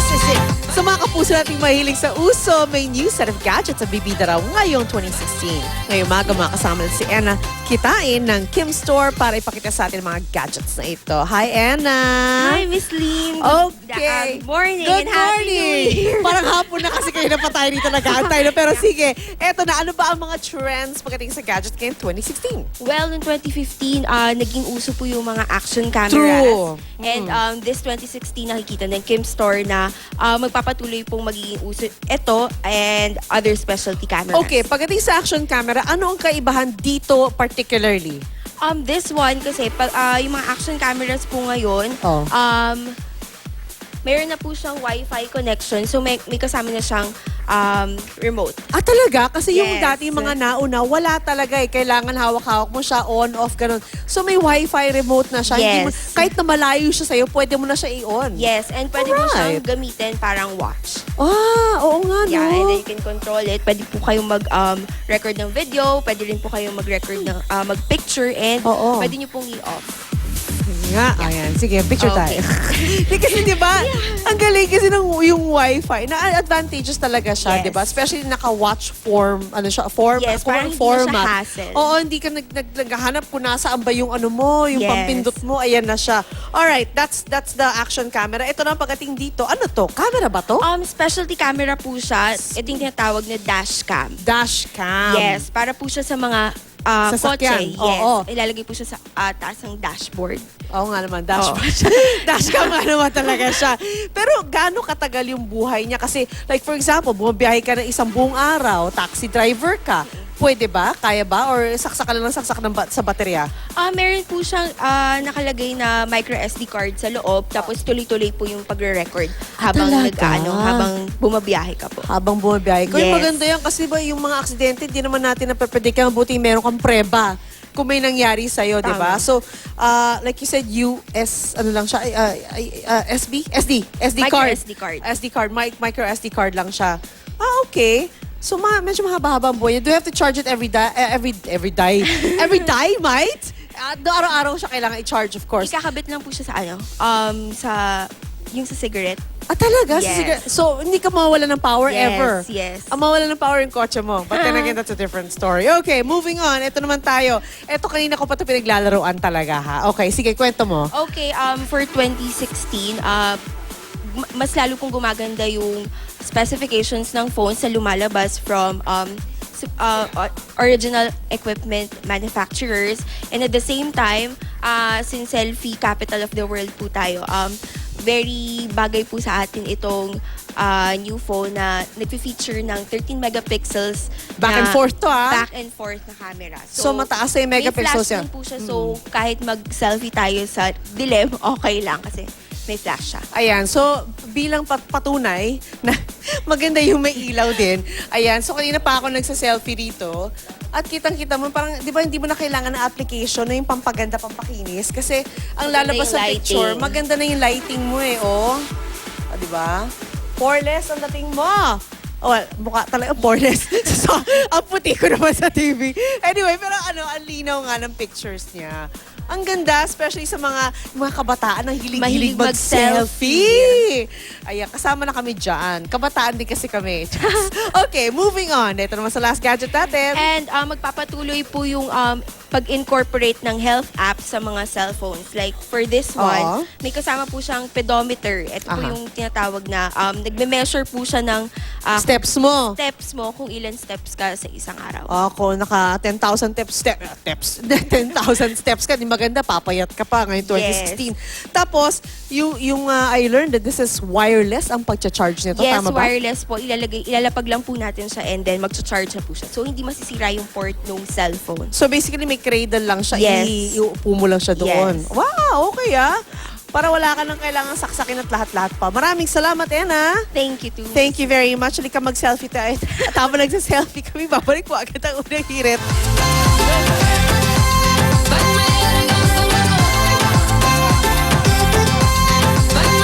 This is it. Sa mga kapuso nating mahilig sa uso, may new set of gadgets sa bibida raw ngayong 2016. Ngayong maga mga kasama si Anna kitain ng Kim Store para ipakita sa atin mga gadgets na ito. Hi, Anna! Hi, Miss Lynn. Okay. Good morning Good morning! Parang hapon na kasi kayo na pa tayo dito nag-aantay. No? Pero sige, eto na. Ano ba ang mga trends pagdating sa gadget ngayong 2016? Well, in 2015, ah, naging uso po yung mga action cameras. True. And um, this 2016, nakikita ng Kim Store na ah, magpapatuloy pong magiging uso ito and other specialty cameras. Okay, pagdating sa action camera, ano ang kaibahan dito particularly? Um, this one kasi, pag, ah, yung mga action cameras po ngayon, Oh. um, mayroon na po siyang Wi-Fi connection. So, may, may kasama na siyang um, remote. Ah, talaga? Kasi yung Yes. dati yung mga nauna, wala talaga eh. Kailangan hawak-hawak mo siya, on, off, ganun. So may wifi remote na siya. Hindi mo, Yes. kahit na malayo siya sa'yo, pwede mo na siya i-on. Yes, and pwede mo siyang Alright. gamitin parang watch. Ah, oo nga, no? Yeah, and then you can control it. Pwede po kayong mag-record ng video, pwede rin po kayong mag-record ng ah, mag-picture, and Oo. pwede nyo pong i-off. Nga, ayan. Sige, picture Okay. tayo. Di kasi di ba, ang galing kasi ng yung wifi, na advantageous talaga siya, Yes. di ba? Especially naka-watch form, ano siya, form, Yes, form parang hindi na format. hassle. Oo, hindi ka nag, nag, naghahanap kung nasaan ba yung ano mo, yung Yes. pampindot mo, ayan na siya. Alright, that's that's the action camera. Ito na ang pagdating dito. Ano to? Camera ba to? Um, specialty camera po siya. Ito yung tinatawag na dash cam. Dash cam. Yes, para po siya sa mga ah, Sasakyan. kotse. Yes, Oo. ilalagay po siya sa ah, taas ng dashboard. Oo nga naman, dash Oo. pa siya. dash cam nga naman talaga siya. Pero gaano katagal yung buhay niya? Kasi like for example, bumabiyahe ka ng isang buong araw, taxi driver ka. Pwede ba? Kaya ba? Or saksak ka lang ng saksak ng ba- sa baterya? Ah, meron po siyang ah, nakalagay na micro SD card sa loob, tapos tuloy-tuloy po yung pagre-record habang talaga? nag-ano, habang bumabiyahe ka po. Habang bumabiyahe. Kaya Yes. maganda yan kasi ba yung mga aksidente, di naman natin napapredict. Ang buti meron kang preba kung may nangyari sa'yo, di ba? Tama. So, uh, like you said, US, ano lang siya, uh, uh, SB? SD? SD Micro card. SD card. SD card, mic, micro SD card lang siya. Ah, okay. So, ma medyo mahaba-haba ang buhay niya. Do you have to charge it every day? every, every day? every day, might? Uh, araw-araw siya kailangan i-charge, of course. Ikakabit lang po siya sa ano, um, sa, yung sa cigarette. Ah, talaga? Yes. Sige. So, hindi ka mawawala ng power Yes, ever? yes. Ang mawala ng power yung kotse mo. But then again, that's a different story. Okay, moving on. Ito naman tayo. Ito kanina ko pa ito pinaglalaroan talaga ha. Okay, sige, kwento mo. Okay, um, for 2016, uh, mas lalo pong gumaganda yung specifications ng phones na lumalabas from um, uh, original equipment manufacturers. And at the same time, uh, since selfie capital of the world po tayo, um, very bagay po sa atin itong uh, new phone na nagpi-feature ng 13 megapixels Back na and forth to, ah. Back and forth na camera. So, mataas na yung megapixels May flash yan. po siya. So, kahit mag-selfie tayo sa dilim, okay lang kasi flash siya. Ayan, so bilang pat- patunay na maganda yung may ilaw din. Ayan, so kanina pa ako nagsa-selfie rito. At kitang-kita mo, parang, di ba hindi mo na kailangan ng application na yung pampaganda, pampakinis? Kasi ang Maganda lalabas yung sa picture, lighting. maganda na yung lighting mo eh, oh. O, di ba? Poreless ang dating mo. Oh, well, mukha talaga poreless. so, ang puti ko naman sa TV. Anyway, pero ano, ang linaw nga ng pictures niya. Ang ganda, especially sa mga mga kabataan na hilig-hilig mag-selfie. Ayan, kasama na kami dyan. Kabataan din kasi kami. okay, moving on. Ito naman sa last gadget natin. And uh, magpapatuloy po yung um, pag-incorporate ng health apps sa mga cellphones. Like for this Oo. one, may kasama po siyang pedometer. Ito po Aha. yung tinatawag na um, nagme-measure po siya ng uh, Steps mo. steps mo kung ilan steps ka sa isang araw. Ako, naka 10,000 steps, step, steps, 10,000 steps ka, di maganda, papayat ka pa ngayon 2016. Tapos, yung, yung uh, I learned that this is wireless ang pagcha-charge nito, yes, tama ba? wireless po. Ilalagay, ilalapag lang po natin siya and then magcha-charge na po siya. So, hindi masisira yung port ng cellphone. So basically, may cradle lang siya, Yes. i- iuupo mo lang siya doon. Yes. Wow, okay ah. Para wala ka nang kailangan saksakin at lahat-lahat pa. Maraming salamat, Ena. Thank you too. Thank you very much. Halika mag-selfie tayo. At habang nagsa-selfie kami, babalik po agad ang unang hirit.